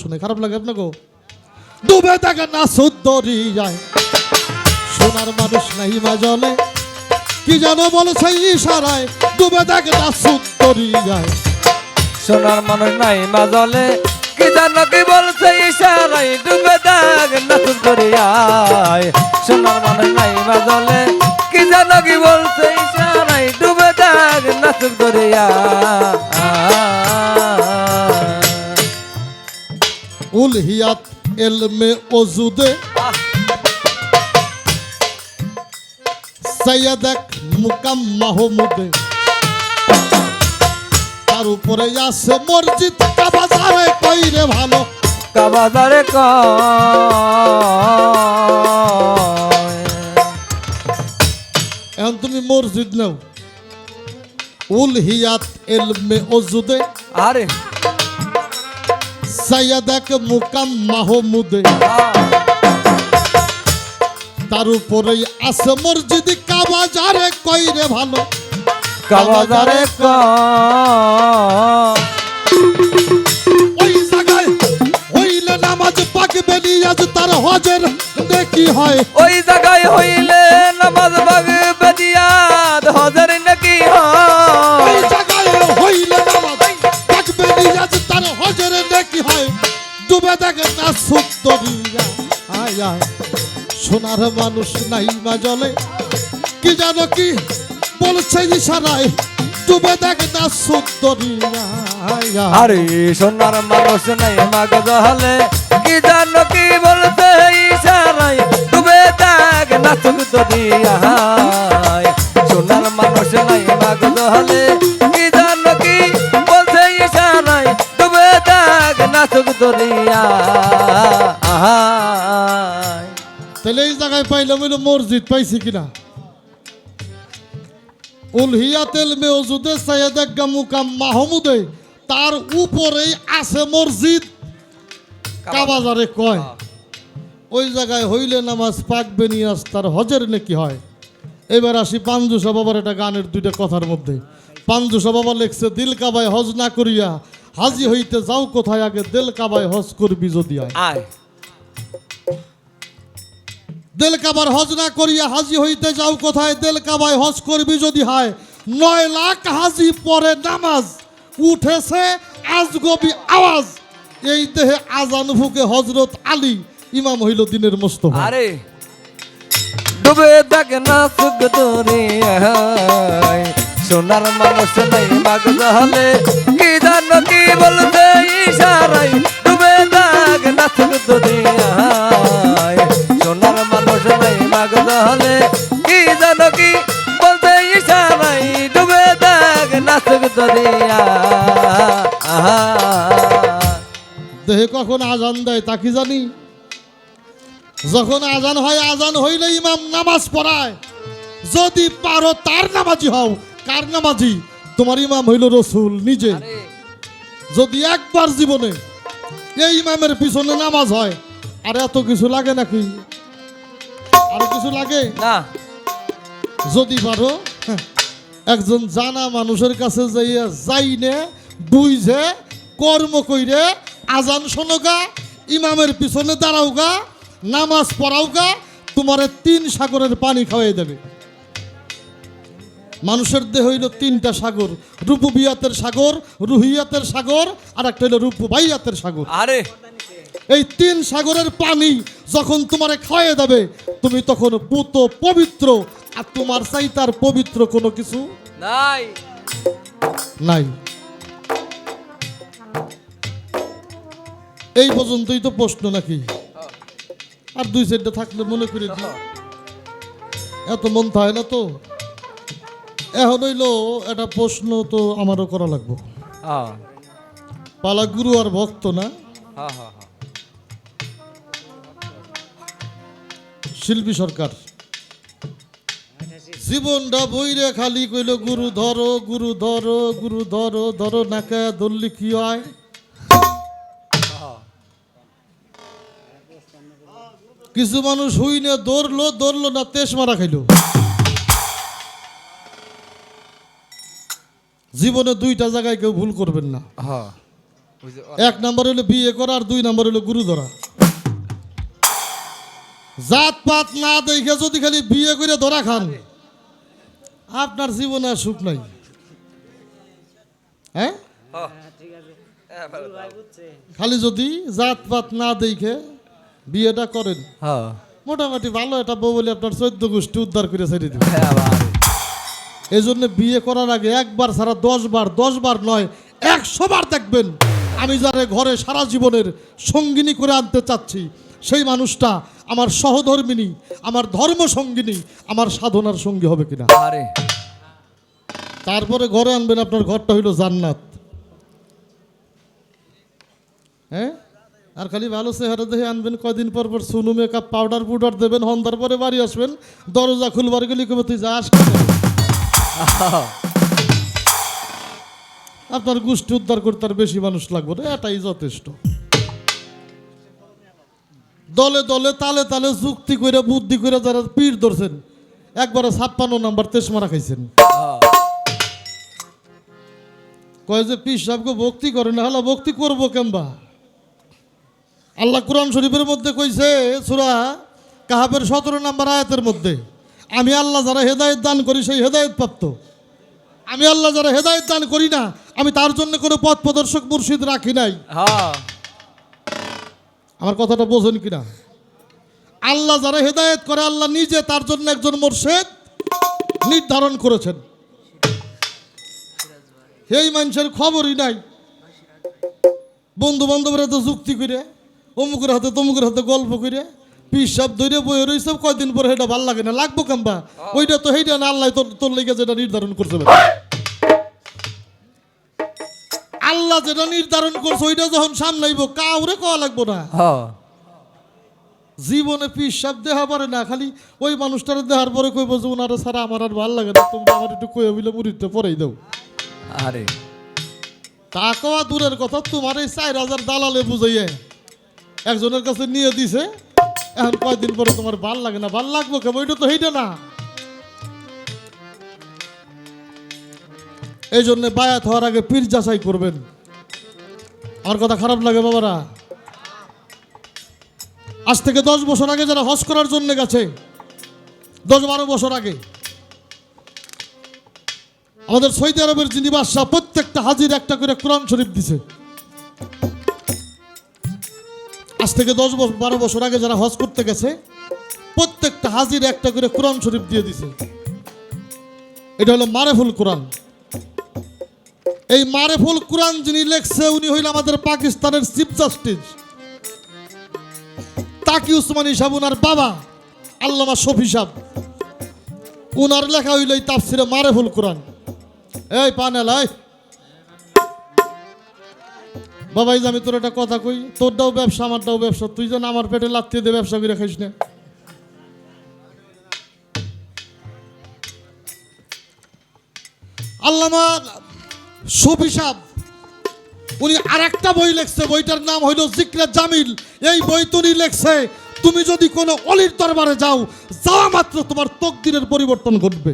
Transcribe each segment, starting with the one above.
শুনে খারাপ লাগে আপনাকে ডুবে থাকে না সুন্দরী যায়। সোনার মানুষ নাই মা জলে কি যেন বলছে ইশারায়, ডুবে থাকে না সুন্দরী যায়। সোনার মানুষ নাই মাজলে, কি জানো কি বলছে ইশারাই ডুবে দাগ নাচুর করিয়ায় সোনার মানুষ নাই মাজলে, কি জানো কি বলছে ইশারাই ডুবে দাগ নাচুর করিয়া উলহিয়াত এলমে ওজুদে সৈয়দক মুকাম মাহমুদে তার উপরে আছে মসজিদ। কাবাজারে কইরে ভালো। কাবাজারে ক এখন তুমি মসজিদ নাও। উলহিয়াত এলমে ওজুদে আরে সৈয়দক মুকাম মাহমুদে। তার উপরে আছে মসজিদ কাবাজারে কইরে ভালো। কাবাজারে ওই জায়গায় হইলে নামাজ পাকবে নিয়াজ তার হজের দেখি হয়। ওই জায়গায় হইলে নামাজ বাগবে দিয়াদ হজর আয়। সোনার মানুষ নাই মা জলে কি জানো কি? বলছে ইশারায় ডুবে দেখে না আয় আরে, সোনার মানুষ নাই মাগজ হলে কি জানো কি বলতে ইশারায় ডুবে দাগ নাচুক দরিয়ায় সোনার মানুষ নাই মাগজ হলে কি জানো কি বলতে ইশারায় ডুবে দাগ নাচুক দরিয়া জায়গায় পাইলাম হইল মসজিদ পাইছি কিনা? উলহিয়াতেল মেওজুদে সৈয়দাগ্গা মুকাম মাহমুদে, তার উপরেই আছে মসজিদ। কাবাজারে কয়, ওই জায়গায় হইলে নামাজ পাকবে নিয়াজ তার হজের নাকি হয়। এবার আসি পাঞ্জুসা বাবার একটা গানের দুইটা কথার মধ্যে। পাঞ্জুসা বাবা লেখছে, দিল কাবায় হজ না করিয়া, হাজি হইতে যাও কোথায়, আগে দিল কাবায় হজ করবি যদি আয়। দেল কাবার হজ না করিয়া হাজি হইতে যাও কোথায়? দেল কাবায় হজ করবি যদি হয়। নয় লাখ হাজি পরে নামাজ। উঠেছে আজগবি আওয়াজ। এই দেহে আজান ফুকে হজরত আলী ইমাম হইল দিনের মোস্তফা। আরে। ডুবে থাকে না সুখ সোনার মানুষ নাই মাগজ হলে কি জানো কি বলতে ইশারাই ডুবে থাকে না সুখ সোনার কি জানো কি? বলতে ইশারাই ডুবে থাকে না সুখ দরিয়া দেহে কখন আজান দেয় তা কি জানি? যখন আজান হয় আজান হইলে ইমাম নামাজ পড়ায়। যদি পারো তার নামাজি হও। কার নামাজি? তোমার ইমাম হইল রসুল নিজে। যদি একবার জীবনে এই ইমামের পিছনে নামাজ হয় আর এত কিছু লাগে নাকি? আরও কিছু লাগে? না। যদি পারো একজন জানা মানুষের কাছে যাইয়া যাইনে বুঝে কর্ম কইরে আজান শোনোগা ইমামের পিছনে দাঁড়াওগা নামাজ পড়াওগা তোমারে তিন সাগরের পানি খাওয়াই দেবে। মানুষের দেহ হইল তিনটা সাগর রূপবিয়াতের সাগর রুহিয়াতের সাগর আর একটা হইল রূপবাইয়াতের সাগর। আরে এই তিন সাগরের পানি যখন তোমারে খাওয়াই দেবে তুমি তখন পুত পবিত্র আর তোমার চাই তার পবিত্র কোনো কিছু নাই। নাই। এই পর্যন্তই তো প্রশ্ন নাকি? আর দুই সাইডটা থাকলে মনে করে। এত মন থাকে না তো? এখন হইল একটা প্রশ্ন তো আমারও করা লাগবো। পালা গুরু আর ভক্ত না? হ্যাঁ হ্যাঁ শিল্পী সরকার। জীবনটা বইরে খালি কইল গুরু ধরো গুরু ধরো গুরু ধরো ধরো নাকা ধরলি কি হয় কিছু মানুষ হইনে দৌড়লো দৌড়লো না তেস মারা খাইলো। জীবনে দুইটা জায়গায় কেউ ভুল করবেন না। হ্যাঁ এক নাম্বার হলো বিয়ে করা আর দুই নাম্বার হলো গুরু ধরা। জাত পাত না দেখে যদি খালি বিয়ে করে ধরা খান আপনার জীবনে আর সুখ নাই। হ্যাঁ? খালি যদি জাত পাত না দেখে বিয়েটা করেন হ্যাঁ। মোটামুটি ভালো একটা বউ বলে আপনার চোদ্দ গোষ্ঠী উদ্ধার করে ছেড়ে দিবে হ্যাঁ এই জন্য বিয়ে করার আগে একবার ছাড়া দশ বার দশ বার নয় একশো বার দেখবেন। আমি যারা ঘরে সারা জীবনের সঙ্গিনী করে আনতে চাচ্ছি সেই মানুষটা আমার সহধর্মিনী আমার ধর্ম সঙ্গিনী আমার সাধনার সঙ্গী হবে কিনা? আরে। তারপরে ঘরে আনবেন আপনার ঘরটা হইল জান্নাত। হ্যাঁ? আর খালি ভালো চেহারা দেখে আনবেন কয়দিন পর পর সুনু মেকআপ পাউডার পুডার দেবেন হন্দার পরে বাড়ি আসবেন দরজা খুলবার গেলে কবে তুই যাস আপনার গোষ্ঠী উদ্ধার করতে আর বেশি মানুষ লাগবে না এটাই যথেষ্ট। দলে দলে, তালে তালে যুক্তি করে বুদ্ধি করে যারা পীর ধরছেন, একবারে ছাপ্পান্ন নাম্বার তেসমারা খাইছেন। কয় যে, পীর সাহেবকে ভক্তি করে না, হলে ভক্তি করব কেমবা আল্লাহ কোরআন শরীফের মধ্যে কইছে, সুরা কাহাবের সতেরো নাম্বার আয়াতের মধ্যে, আমি আল্লাহ যারা হেদায়েত দান করি, সেই হেদায়েত প্রাপ্ত। আমি আল্লাহ যারা হেদায়েত দান করি না, আমি তার জন্য কোনো পথ প্রদর্শক মুর্শিদ রাখি নাই। হ্যাঁ। আমার কথাটা বোঝেন কিনা? আল্লাহ যারা হেদায়েত করে আল্লাহ নিজে তার জন্য একজন মোর্শেদ নির্ধারণ করেছেন। সেই মানুষের খবরই নাই। বন্ধু বান্ধবরা তো যুক্তি করে অমুকের হাতে তমুকের হাতে গল্প করে পিসাব ধরে বয়ে রয়েছে কয়দিন পরে সেটা ভালো লাগে না লাগবো কেমবা? ওইটা তো সেইটা না আল্লাহ তোর তোর লেগে যেটা নির্ধারণ করছে বেটা। আল্লাহ যেটা নির্ধারণ করছে ওইটা যখন সামলাইব কাউরে কওয়া লাগবো না। জীবনে পিসাব দেহা পারে না খালি ওই মানুষটার দেহার পরে কইব যে ওনারা ছাড়া আমার আর ভালো লাগে না তোমরা আমার একটু কয়ে বিলে মুড়িতে পরেই দাও। আরে। তা কওয়া দূরের কথা তোমার এই চার হাজার দালালে বুঝাইয়ে একজনের কাছে নিয়ে দিছে এখন কয়দিন পরে তোমার ভালো লাগে না ভালো লাগবো কেমন? ওইটা তো সেইটা না। এই জন্য বায়াত হওয়ার আগে পীর যাচাই করবেন। আমার কথা খারাপ লাগে বাবারা। আজ থেকে দশ বছর আগে যারা হজ করার জন্য গেছে, দশ বারো বছর আগে, আমাদের সৌদি আরবের যিনি বাদশাহ, প্রত্যেকটা হাজির একটা করে কোরআন শরীফ দিছে। আজ থেকে দশ বছর, বারো বছর আগে যারা হজ করতে গেছে, প্রত্যেকটা হাজির একটা করে কোরআন শরীফ দিয়ে দিছে। এটা হলো মারেফুল কোরআন। এই মারেফুল কোরআন যিনি লেখছে, উনি হইল আমাদের পাকিস্তানের চিফ জাস্টিস। তাকি উসমানী সাহেব, উনার বাবা, আল্লামা শফি সাহেব। উনার লেখা হইল এই তাফসিরে মারেফুল কোরআন। এই পানেল, এই। বাবা এই যে আমি তোর একটা কথা কই, তোরটাও ব্যবসা, আমারটাও ব্যবসা, তুই যেন আমার পেটে লাত্তিয়ে দিয়ে ব্যবসা করে খাইস না। আল্লামা সাহেব উনি আর একটা বই লেখছে বইটার নাম হইল জিক্রা জামিল। এই বই তুনি লেখছে তুমি যদি কোনো অলির দরবারে যাও যাওয়া মাত্র তোমার তকদিরের পরিবর্তন ঘটবে।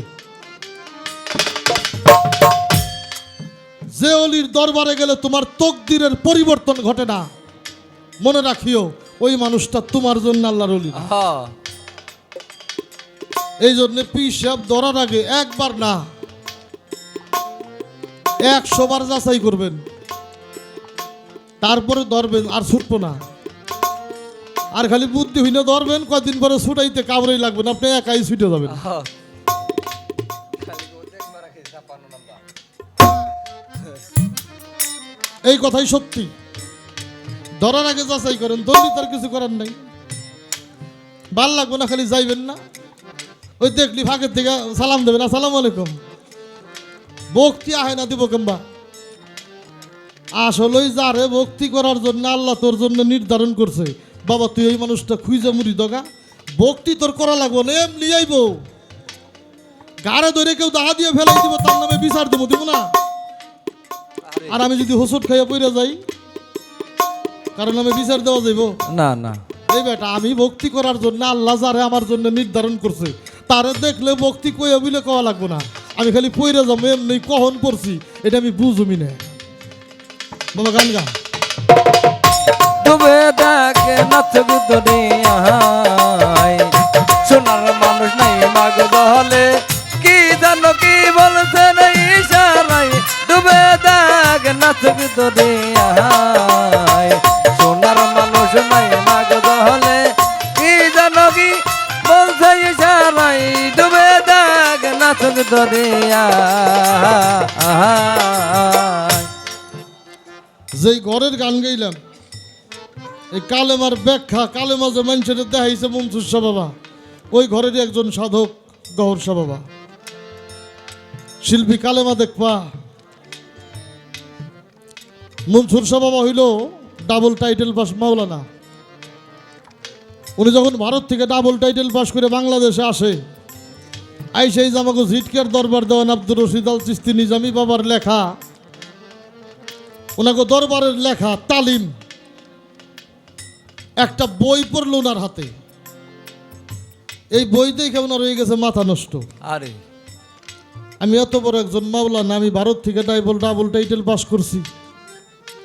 যে অলির দরবারে গেলে তোমার তকদিরের পরিবর্তন ঘটে না মনে রাখিও ওই মানুষটা তোমার জন্য আল্লাহর অলি। এই জন্য পিসাব ধরার আগে একবার না একশো বার যাচাই করবেন। তারপরে ধরবেন আর ছুটবো না। আর খালি বুদ্ধি বুদ্ধিহীন ধরবেন কদিন পরে ছুটাইতে কাবড়েই লাগবে না আপনি একাই ছুটে যাবেন। এই কথাই সত্যি। ধরার আগে যাচাই করেন ধরলি তার কিছু করার নাই। ভালো লাগবে না খালি যাইবেন না। ওই দেখলি ফাঁকের থেকে সালাম দেবেন আসসালামু আলাইকুম। ভক্তি আহে না দিব কেম্বা। আসলেই যারে ভক্তি করার জন্য আল্লাহ তোর জন্য নির্ধারণ করছে। বাবা তুই এই মানুষটা খুঁজে মুড়ি দগা। ভক্তি তোর করা লাগবো না এমনি আইব। গাড়ে ধরে কেউ দাহা দিয়ে ফেলাই দিব তার নামে বিচার দেবো দিব না। আর। আমি যদি হোসট খাইয়া পইরা যাই কারণ আমি বিচার দেওয়া যাইব? না না। এই বেটা আমি ভক্তি করার জন্য আল্লাহ যারে আমার জন্য নির্ধারণ করছে তারে দেখলে ভক্তি কইয়া বিলে কওয়া লাগবো না। আমি খালি পইরা যাব, এমনি কখন পড়ছি, এটা আমি বুঝুমি না। বাবা, গান গা সোনার মানুষ নাই মাগ দহলে কি জানো কি বলছে নাই ডুবে দেখ নাচুক দুনিয়ায়, সোনার মানুষ নাই মাগ দহলে কি কি বলছে ডুবে দুনিয়ায়। ঘরের গান গাইলাম। এই কালেমার ব্যাখ্যা, কালেমা যে মানুষের দেখাইছে মনসুর শাহ বাবা, ওই ঘরেরই একজন সাধক গহর শাহ বাবা। শিল্পী কালেমা দেখবা। মনসুর শাহ বাবা হইল ডাবল টাইটেল পাস মাওলানা। উনি যখন ভারত থেকে ডাবল টাইটেল পাস করে বাংলাদেশে আসে আই সেই জামাকে ঝিটকার দরবার দেওয়ান আব্দুর রশিদ আল চিস্তি নিজামি বাবার লেখা ওনাকে দরবারের লেখা তালিম। একটা বই পড়ল ওনার হাতে। এই বই দেখে ওনার হয়ে গেছে মাথা নষ্ট। আরে। আমি এত বড় একজন মাওলানা আমি ভারত থেকে ডাইবল ডাবল টাইটেল পাস করছি।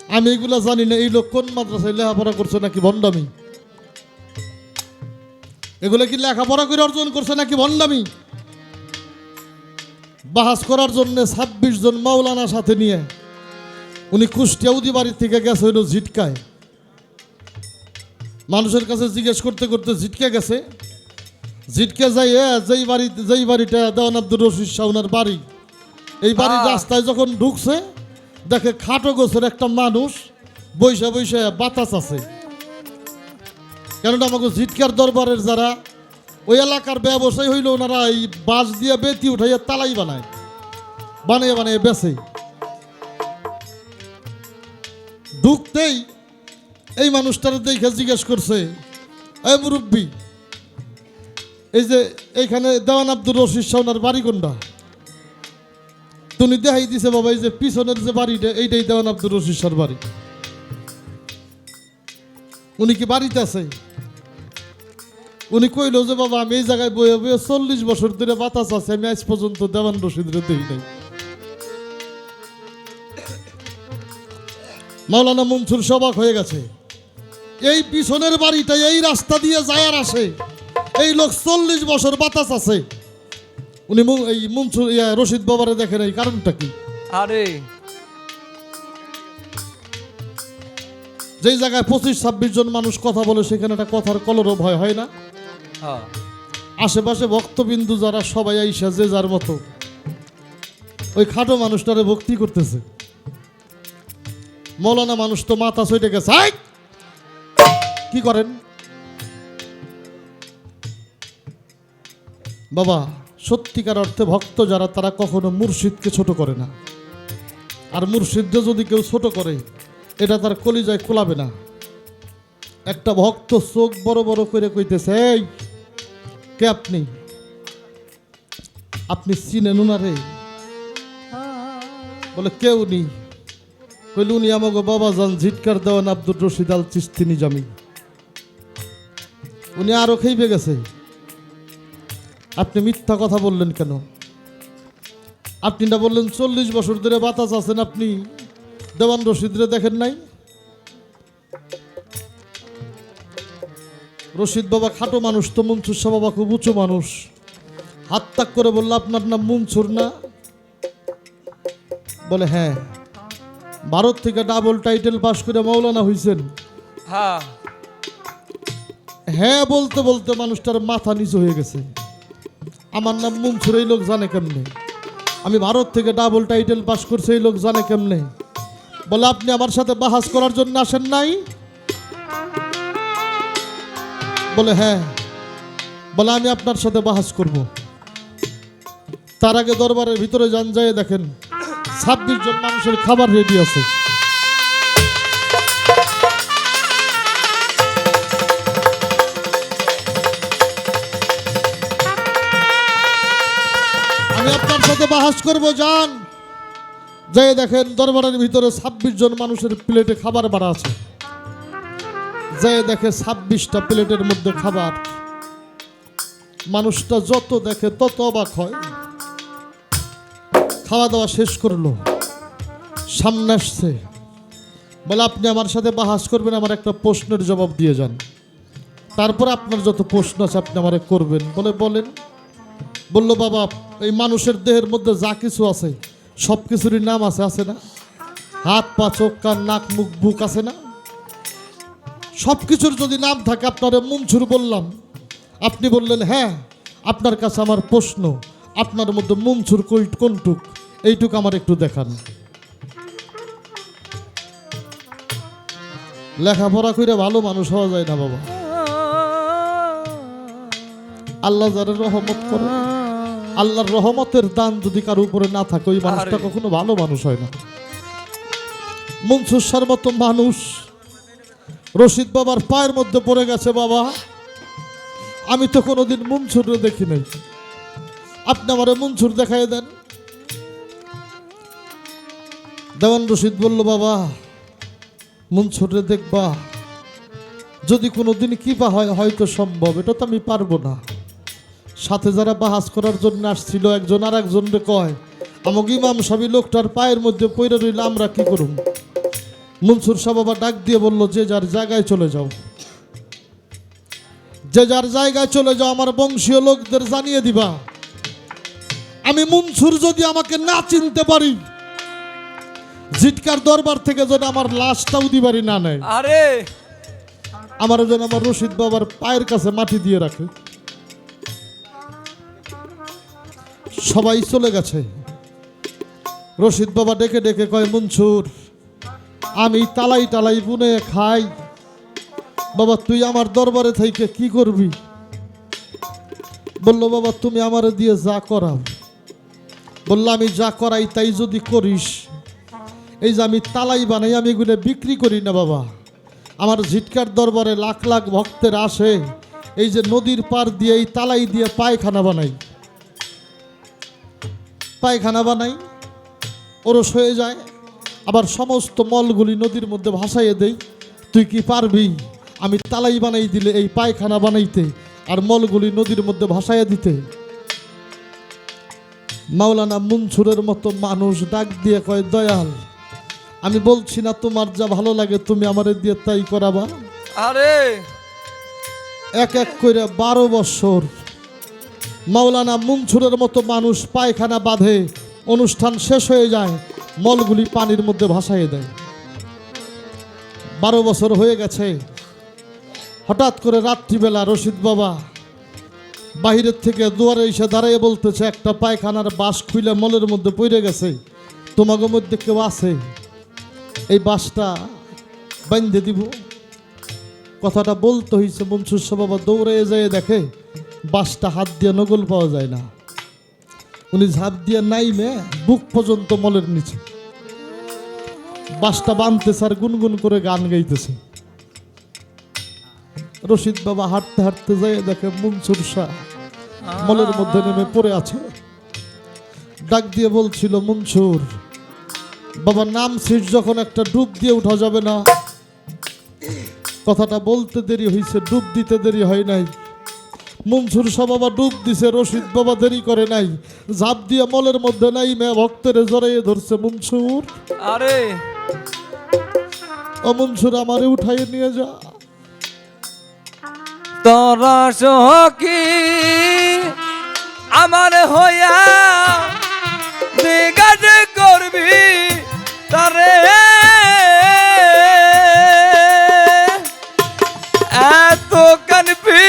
আমি এগুলা জানি না এই লোক কোন মাদ্রাসায় লেখাপড়া করছে নাকি ভণ্ডামি? এগুলো কি লেখাপড়া করে অর্জন করছে নাকি ভণ্ডামি? বাহাস করার জন্য ছাব্বিশ জন মাওলানা সাথে নিয়ে উনি কুষ্টিয়াউদি বাড়ির থেকে গেছে হইল ঝিটকায়। মানুষের কাছে জিজ্ঞেস করতে করতে ঝিটকে গেছে। ঝিটকে যাই যেই বাড়ি যেই বাড়িটা দেওয়ান আব্দুর রশিদ শাহনার বাড়ি এই বাড়ির রাস্তায় যখন ঢুকছে দেখে খাটো গোছের একটা মানুষ বৈশা বৈশা বাতাস আছে। কেননা আমাকে ঝিটকার দরবারের যারা ওই এলাকার ব্যবসায়ী হইল ওনারা এই বাঁশ দিয়ে বেতি উঠাইয়া তালাই বানায় বানিয়ে বানিয়ে বেছে। ঢুকতেই এই মানুষটার দেখে জিজ্ঞেস করছে, এই মুরব্বী, এই যে এইখানে দেওয়ান আব্দুর রশিদ শাহনার বাড়ি কোনটা? তুমি দেখাই দিছে বাবা, এই যে পিছনের যে বাড়িটা, এইটাই দেওয়ান আব্দুর রশিদ শাহর বাড়ি। উনি কি বাড়িতে আছে? উনি কইলো যে বাবা, আমি এই জায়গায় বয়ে বয়ে চল্লিশ বছর ধরে বাতাস আছে, আমি আজ পর্যন্ত দেওয়ান রশিদরে দেখি নাই। মাওলানা মনসুর সবাক হয়ে গেছে। এই পিছনের বাড়িটা এই রাস্তা দিয়ে যায় আর আসে। এই লোক চল্লিশ বছর বাতাস আছে। উনি এই মনসুর ইয়া, রশিদ বাবারে দেখেন এই কারণটা কি? আরে। যেই জায়গায় পঁচিশ ছাব্বিশ জন মানুষ কথা বলে সেখানে একটা কথার কলরব ভয় হয় না? হ্যাঁ। আশেপাশে ভক্তবিন্দু যারা সবাই আইসা যে যার মতো। ওই খাটো মানুষটারে ভক্তি করতেছে। মৌলানা মানুষ তো মাথা সইটে গেছে! কি করেন? বাবা, সত্যিকার অর্থে ভক্ত যারা, তারা কখনো মুর্শিদকে ছোট করে না। আর মুর্শিদকে যদি কেউ ছোট করে, এটা তার কলিজায় খোলাবে না। একটা ভক্ত চোখ বড় বড় করে কইতেছে, এই, কে আপনি? আপনি চিনেন উনারে? বলে, কেউ নি কইল উনি আমাকে বাবা যান ঝিটকার দেওয়ান আব্দুর রশিদ আল চিস্তি নিজামি। উনি আরও খেইবে গেছে। আপনি মিথ্যা কথা বললেন কেন? আপনি না বললেন, চল্লিশ বছর ধরে বাতাস আছেন আপনি, দেওয়ান রশিদরে দেখেন নাই? রশিদ বাবা খাটো মানুষ তো, মনসুর শাহ বাবা খুব উঁচু মানুষ। হাত তাক করে বলল, আপনার নাম মনসুর না? বলে হ্যাঁ। ভারত থেকে ডাবল টাইটেল পাস করে মৌলানা হয়েছেন হ্যাঁ। হ্যাঁ বলতে বলতে মানুষটার মাথা নিচু হয়ে গেছে। আমার নাম মনসুর এই লোক জানে কেমনে? আমি ভারত থেকে ডাবল টাইটেল পাস করছি এই লোক জানে কেমনে? বলে আপনি আমার সাথে বাহাস করার জন্য আসেন নাই? বলে হ্যাঁ। বলে আমি আপনার সাথে বাহাস করব। তার আগে দরবারের ভিতরে যান যায় দেখেন। ছাব্বিশ জন মানুষের খাবার রেডি আছে। আমি আপনার সাথে বাহাস করব, যান। যাই দেখেন, দরবারের ভিতরে ছাব্বিশ জন মানুষের প্লেটে খাবার বাড়া আছে। যাই দেখে ছাব্বিশটা প্লেটের মধ্যে খাবার। মানুষটা যত দেখে তত অবাক হয়। খাওয়া দাওয়া শেষ করল। সামনে আসছে। বলে, আপনি আমার সাথে বাহাস করবেন, আমার একটা প্রশ্নের জবাব দিয়ে যান। তারপরে আপনার যত প্রশ্ন আছে, আপনি আমারে করবেন। বলে, বলেন। বলল, বাবা, এই মানুষের দেহের মধ্যে যা কিছু আছে, সব কিছুরই নাম আছে আছে না? হাত, পা, চোখ, কান, নাক, মুখ, বুক আছে না? সব কিছুর যদি নাম থাকে, আপনারে মুনছুর বললাম। আপনি বললেন হ্যাঁ আপনার কাছে আমার প্রশ্ন। আপনার মধ্যে মুনছুর কোনটুক? এইটুক আমার একটু দেখান। লেখাপড়া করে ভালো মানুষ হওয়া যায় না বাবা। আল্লাহ যারা রহমত করে আল্লাহর রহমতের দান যদি কারও উপরে না থাকে ওই মানুষটা কখনো ভালো মানুষ হয় না। মনসুর সার মতো মানুষ। রশিদ বাবার পায়ের মধ্যে পড়ে গেছে বাবা। আমি তো কোনোদিন মনসুরে দেখি নাই। আপনি আমার মনসুর দেখাই দেন। দেওয়ান রশিদ বলল, বাবা মনসুরে দেখবা, যদি কোনোদিন কি বা হয়, হয়তো সম্ভব। এটা তো আমি পারব না। সাথে যারা বাহাস করার জন্য আসছিল, একজন আর একজনকে কয় আমাকে ইমাম সাবি লোকটার পায়ের মধ্যে পইরে রইলে আমরা কি করুম? মনসুর সাহ বাবা ডাক দিয়ে বলল, যে যার জায়গায় চলে যাও, যে যার জায়গায় চলে যাও, আমার বংশীয় লোকদের জানিয়ে দিবা। আমি মনসুর যদি আমাকে না চিনতে পারি জিটকার দরবার থেকে যেন আমার লাশটাও দিবারি না নেয়। আরে। আমার যেন আমার রশিদ বাবার পায়ের কাছে মাটি দিয়ে রাখে। সবাই চলে গেছে। রশিদ বাবা ডেকে ডেকে কয় মনসুর আমি তালাই টালাই বুনে খাই। বাবা তুই আমার দরবারে থেকে কি করবি? বলল বাবা তুমি আমার দিয়ে যা করাও। বলল আমি যা করাই তাই যদি করিস এই যে আমি তালাই বানাই, আমি এগুলো বিক্রি করি না বাবা। আমার ঝিটকার দরবারে লাখ লাখ ভক্তের আসে। এই যে নদীর পার দিয়ে, এই তালাই দিয়ে পায়খানা বানাই। পায়খানা বানাই, ওরস হয়ে যায়। আবার সমস্ত মলগুলি নদীর মধ্যে ভাসাইয়ে দেই। তুই কি পারবি? আমি তালাই বানাই দিলে এই পায়খানা বানাইতে আর মলগুলি নদীর মধ্যে ভাসাইয়া দিতে। মাওলানা মুনসুরের মতো মানুষ ডাক দিয়ে কয়, দয়াল আমি বলছি না তোমার যা ভালো লাগে তুমি আমারে দিয়ে তাই করাবা। আরে। এক এক করে বারো বছর মাওলানা মুনসুরের মতো মানুষ পায়খানা বাঁধে অনুষ্ঠান শেষ হয়ে যায় মলগুলি পানির মধ্যে ভাসাইয়ে দেয়। বারো বছর হয়ে গেছে হঠাৎ করে রাত্রিবেলা রশিদ বাবা বাহিরের থেকে দুয়ারে এসে দাঁড়িয়ে বলতেছে একটা পায়খানার বাস খুলে মলের মধ্যে পড়ে গেছে তোমাকে মধ্যে কেউ আছে? এই বাঁশটা বান্ধে দিব। কথাটা বলতে হয়েছে মনসুর বাবা দৌড়ে যায় দেখে বাসটা হাত দিয়ে নগল পাওয়া যায় না। উনি ঝাঁপ দিয়ে নাইমে বুক পর্যন্ত মলের নিচে। বাসটা বাঁধতেছে আর গুনগুন করে গান গাইতেছে। রশিদ বাবা হাঁটতে হাঁটতে যায় দেখে মনসুর শাহ মলের মধ্যে নেমে পড়ে আছে। ডাক দিয়ে বলছিল, মনসুর বাবা নাম সিট যখন একটা ডুব দিয়ে উঠা যাবে না। কথাটা বলতে দেরি হয়েছে ডুব দিতে দেরি হয় নাই। মনসুর শাহ বাবা ডুব দিছে রশিদ বাবা দেরি করে নাই। ঝাঁপ দিয়ে মলের মধ্যে নাই মেয়ে ভক্তের জড়াইয়ে ধরছে মনসুর। আরে। ও মনসুর আমারে উঠাইয়ে নিয়ে যা। তোরা সখী আমার হইয়া দিগাজ করবি। তারে। এত কানপি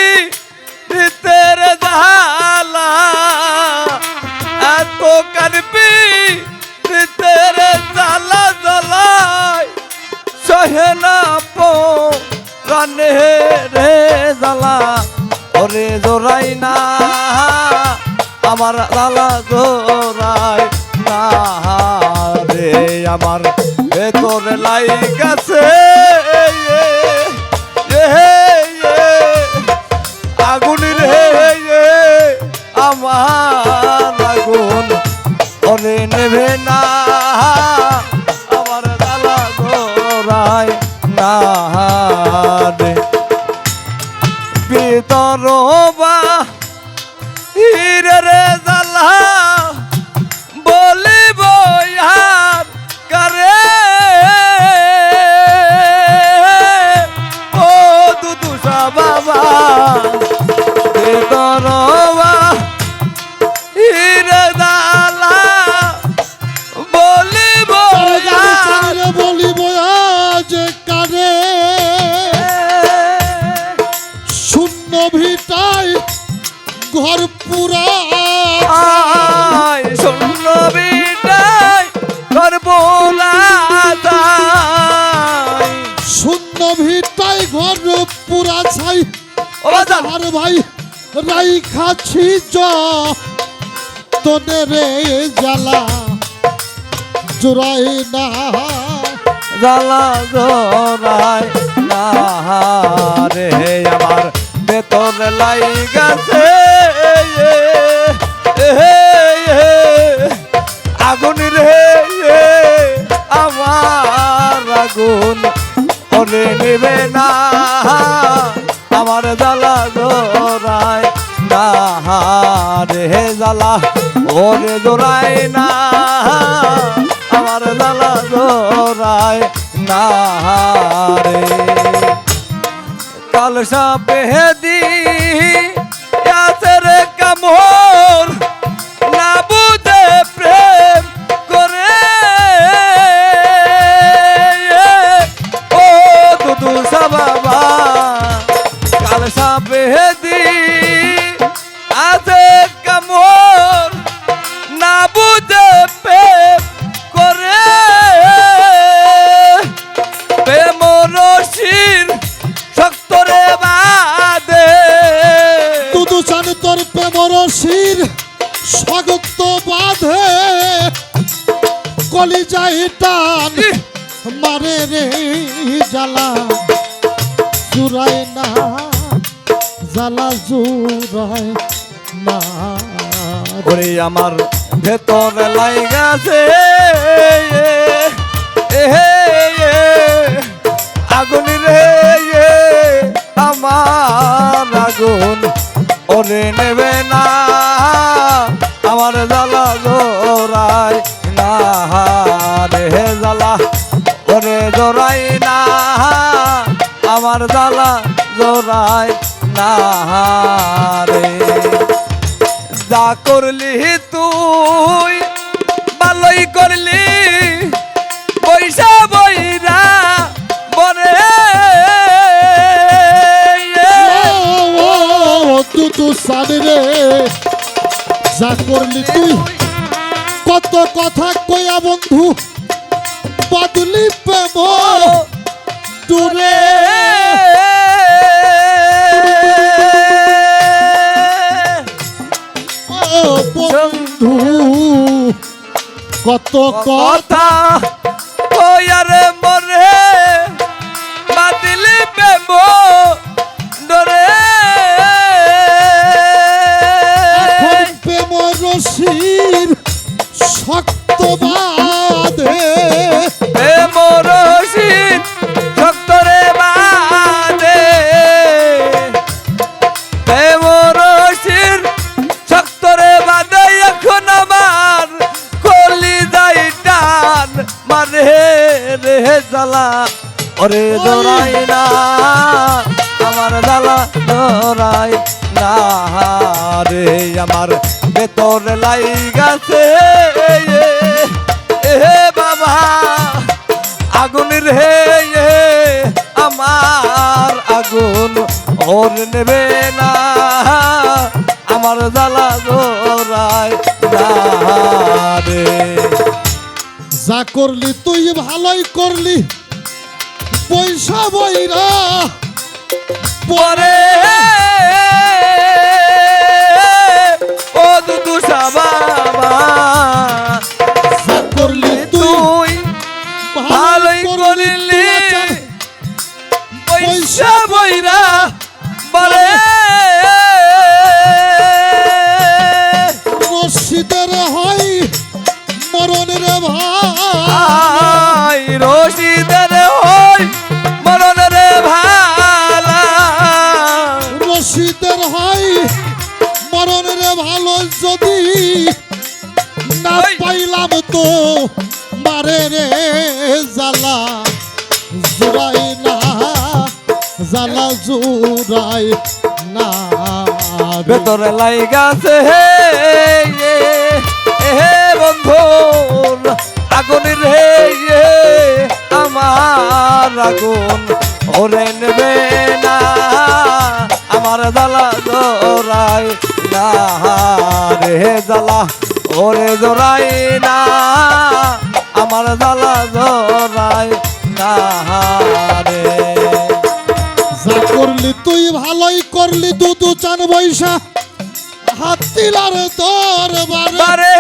তের জালা এত কানপি তের জালা জ্বালায় সহে পো রানে রে জ্বালা। ওরে জোরাই না, আমার জ্বালা। লাই গেছে তোনে রে জ্বালা। জোড়াই না, জ্বালা জোড়ায় না রে, আমার বেতন লাই গেছে। আগুন রে, আমার আগুন। ওরে নেবে না ওরে জোড়ায় না আমার লালা জোড়ায় না রে। কাল সাপে দি স্বাগত বাঁধে। কলি যাই টান মারে রে জ্বালা। জুড়াই না জ্বালা জুড়াই না ওরে আমার ভেতর লাইগাছে আগুন রে আমার আগুন। ওরে নেবে না। আমার জালা জোড়াই না রে জালা ওরে জোড়াই না আমার জালা জোরাই না রে যা করলি তুই যা করলি তুই। কত কথা কইয়া বন্ধু বদলি প্রেম। তুলে কত কথা রে জ্বালা ওরে জোড়াই না। আমার জ্বালা জোড়াই না রে আমার বেতর লাই গেছে। এ বাবা আগুন রে এ, আমার আগুন ওর নেবে না। আমার জ্বালা জোড়ায় না রে। যা করলি তুই ভালোই করলি। পয়সা বইরা পরে জোড়াই না। ভেতরে লাইগাছে হে এ, এ, হে বন্ধু আগুন রে এ, আমার আগুন। ওরে নেবে না আমার জ্বালা জোরাই না রে। জ্বালা ওরে জোরাই না আমার জ্বালা জোরাই না রে। করলি তুই ভালোই করলি দু দু চান বৈশা। হাত দিলার তোর বারে।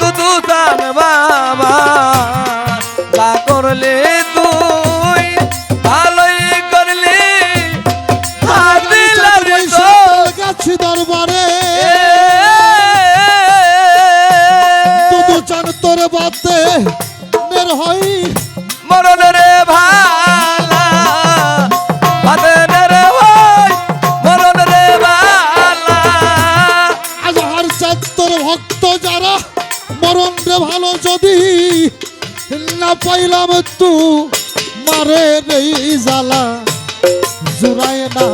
দু দু চান বাবা। না পাইলাম তু মারে নেই জ্বালা। জুড়াই না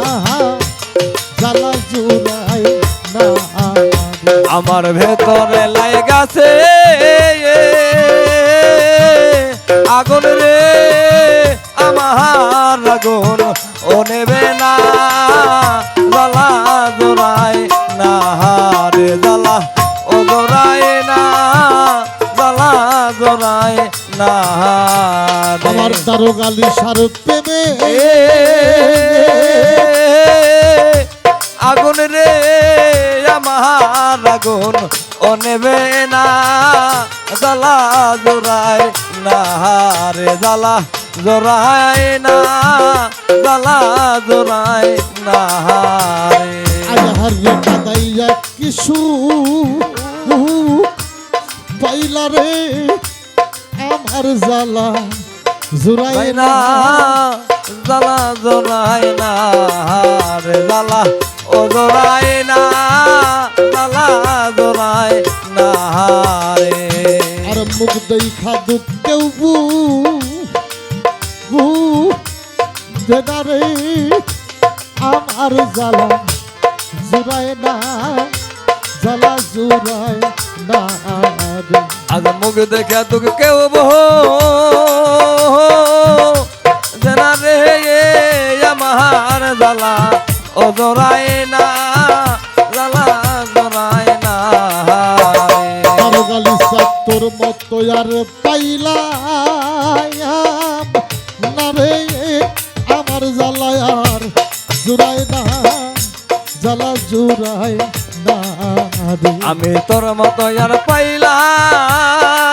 জ্বালা জুড়াই না। আমার ভেতরে সার প্রেমে এ, আগুন রে আমার আগুন ও নেবে না। জ্বালা জোড়ায় না রে জ্বালা জোড়ায় না। জ্বালা জোড়ায় না রে। আজ হারিয়ে কাদাইয়া কিছু পাইলা রে আমার জ্বালা জুড়াই না জ্বালা জোড়ায় না রে জ্বালা ও জোড়ায় না জ্বালা জোড়ায় না রে। আর মুখ দেখা দুঃখেও বু বু যেটা আমার জ্বালা জুড়াই না জ্বালা জুড়াই না আজ মুখ দেখে তোকে কেউ বহ জানা রে আমার জ্বালা। ও জোড়ায় না জ্বালা জোড়ায় না রে। কারোগালি তোর মতো আর পাইলাম। না রে আমার জ্বালায় আর জুড়ায় না জ্বালা জুড়ায় না আমি তোর মতো আর পাইলাম।